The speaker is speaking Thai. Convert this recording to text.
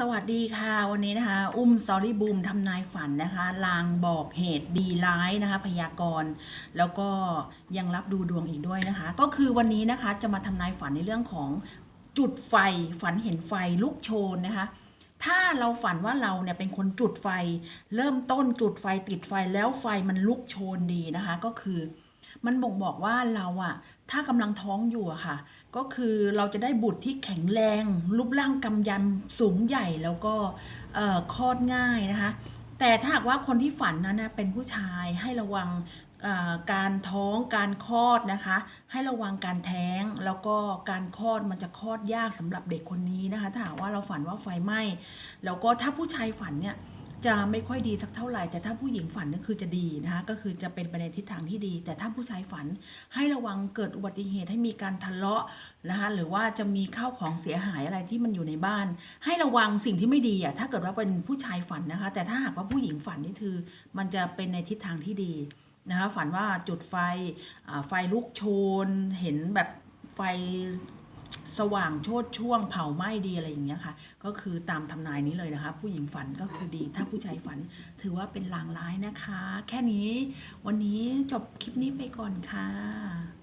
สวัสดีค่ะวันนี้นะคะ อุ้มสอรี่บูมทำนายฝันนะคะลางบอกเหตุดีร้ายนะคะ พยากรณ์แล้วก็ยังรับดูดวงอีกด้วยนะคะ ก็คือวันนี้นะคะจะมาทำนายฝันในเรื่องของจุดไฟฝันเห็นไฟลุกโชนนะคะ ถ้าเราฝันว่าเราเนี่ยเป็นคนจุดไฟ เริ่มต้นจุดไฟติดไฟแล้วไฟมันลุกโชนดีนะคะ ก็คือ มันบ่งบอกว่าเราอะถ้ากำลังท้องอยู่อะค่ะ ก็คือเราจะได้บุตรที่แข็งแรง รูปร่างกำยำสูงใหญ่แล้วก็เอ่อคลอดง่ายนะคะ แต่ถ้าหากว่าคนที่ฝันนั้นเป็นผู้ชายให้ระวังการท้องการคลอดนะคะ ให้ระวังการแท้งแล้วก็การคลอดมันจะคลอดยากสำหรับเด็กคนนี้นะคะ ถ้าหากว่าเราฝันว่าไฟไหม้แล้วก็ถ้าผู้ชายฝันเนี่ย จะไม่ค่อยดีสักเท่าไหร่ แต่ถ้าผู้หญิงฝันก็คือจะดีนะคะก็คือจะเป็นไปในทิศทางที่ดี แต่ถ้าผู้ชายฝันให้ระวังเกิดอุบัติเหตุให้มีการทะเลาะนะคะหรือว่าจะมีข้าวของเสียหายอะไรที่มันอยู่ในบ้าน ให้ระวังสิ่งที่ไม่ดีอะถ้าเกิดว่าเป็นผู้ชายฝันนะคะ แต่ถ้าหากว่าผู้หญิงฝันนี่คือ มันจะเป็นในทิศทางที่ดีนะคะฝันว่าจุดไฟไฟลุกโชน เห็นแบบไฟ สว่างโชดช่วงเผาไหม้ดีอะไรอย่างเงี้ยค่ะ ก็คือตามทำนายนี้เลยนะคะ ผู้หญิงฝันก็คือดี ถ้าผู้ชายฝันถือว่าเป็นลางร้ายนะคะ แค่นี้วันนี้จบคลิปนี้ไปก่อนค่ะ